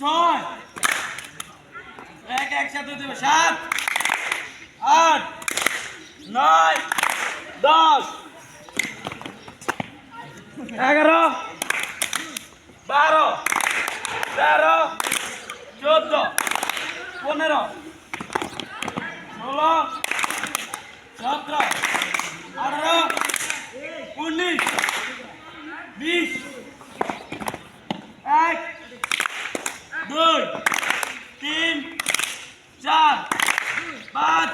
ছয় এক একসাথে দেবে সাত আট নয় দশ এগারো। বারো। তেরো। চোদ্দ। পনেরো। ষোলো। সতেরো। আঠারো। উনিশ। বিশ এক দুই তিন, চার, পাঁচ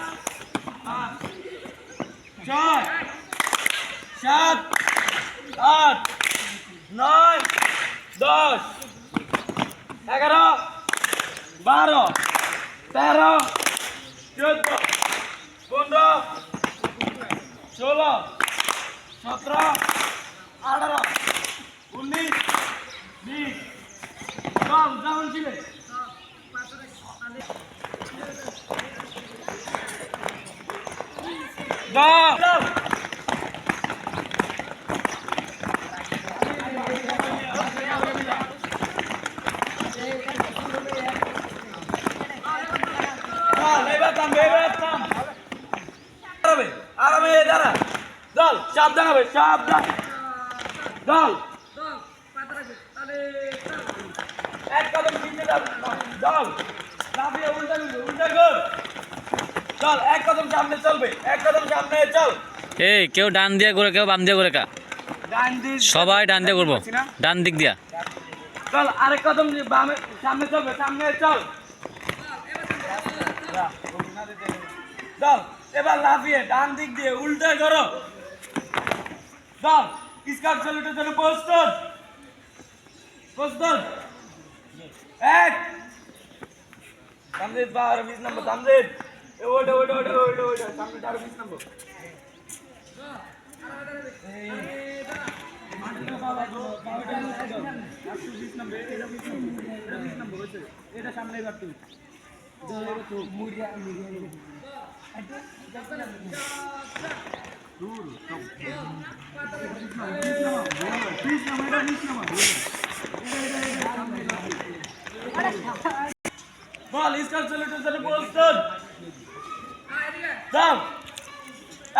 ছয়, সাত, আট, নয়, দশ, এগারো, বারো, তেরো, চোদ্দ, পনেরো, ষোলো, সতেরো, আঠারো, উনিশ, বিশ কম যেমন ছিলে দশ চল এবার থাম এবার থাম দাঁড়াবে আরামে দাঁড়া চল সাবধান হবে সাবধান চল এক কদম পিছিয়ে যাও চল লাফিয়ে উল্টা দিবি, উল্টা কর চল এক কদম সামনে চলবে এক কদম সামনে চল। এই কেউ ডান দিয়ে করে কেউ বাম দিয়ে করে কা। সবাই ডান দিয়ে করব ডান দিক দিয়া। চল আরেক কদম বামে সামনে চলবে সামনে চল। চল এবার লাফিয়ে ডান দিক দিয়ে উল্টা করো। চল স্কার্ট চলুটের জন্য প্রস্তুত। প্রস্তুত। এক। সামনে বারো বিশ নম্বর সামনে ওটা সামনে আরও বিশ নম্বর এটা সামনে এবার বল স্কার চলে চলে প্রস্তুত যাও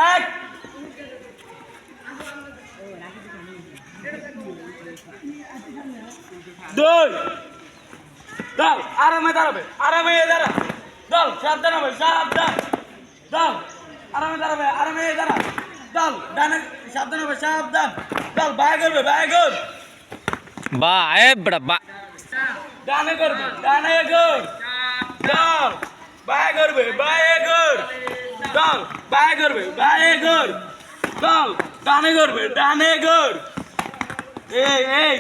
এক দুই দাও আরামে দাঁড়াবে আরামে দাঁড়া দাও সাবধান হবে সাবধান দাও আরামে দাঁড়াবে আরামে দাঁড়া দাও ডানে সাবধান হবে সাবধান দাও বায় করবে বায় কর বা এ বড়া বা ডানে করবে ডানে কর দাও বায় করবে বায় কর দাও বায়ে করবে বায়ে কর। দল ডানে করবে ডানে কর। এই এই।